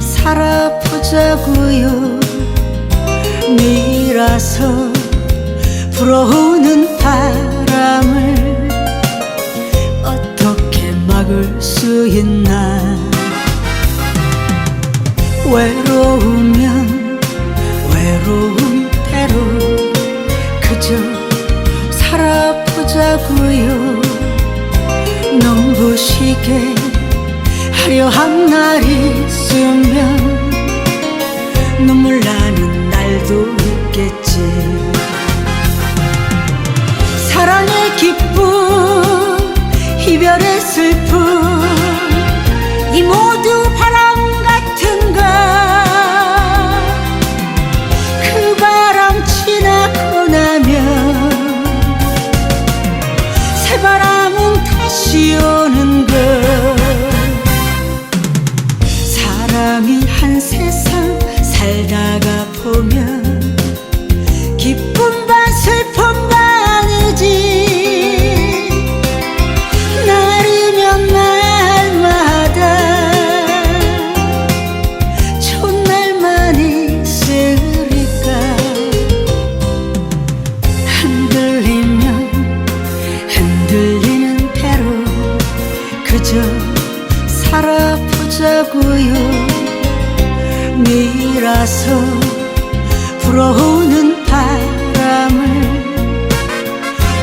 살아보자고요. 밀어서 불어오는 바람을 어떻게 막을 수 있나? 외로우면 외로운 대로 그저 살아보자고요. 눈부시게 하려 한 날이 있으면 눈물 나는 날도 있겠지. 사랑의 기쁨 이별의 슬픔 이 모두 바람 밀어서 불어오는 바람을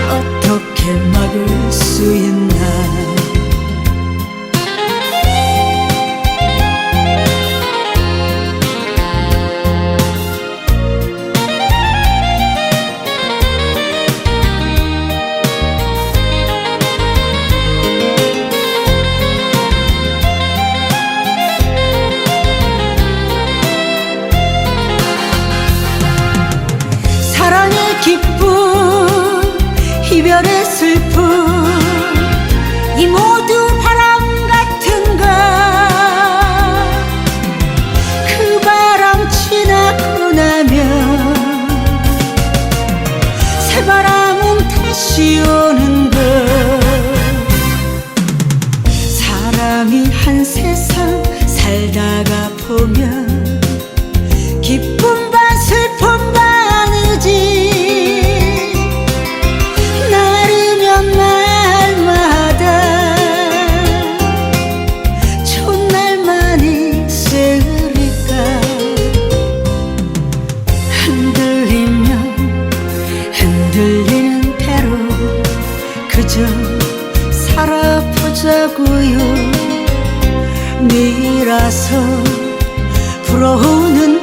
어떻게 막을 수 있나 다시 오는 것 사람이 한 세상 살다가 보면 살아보자고요. 밀어서 불어오는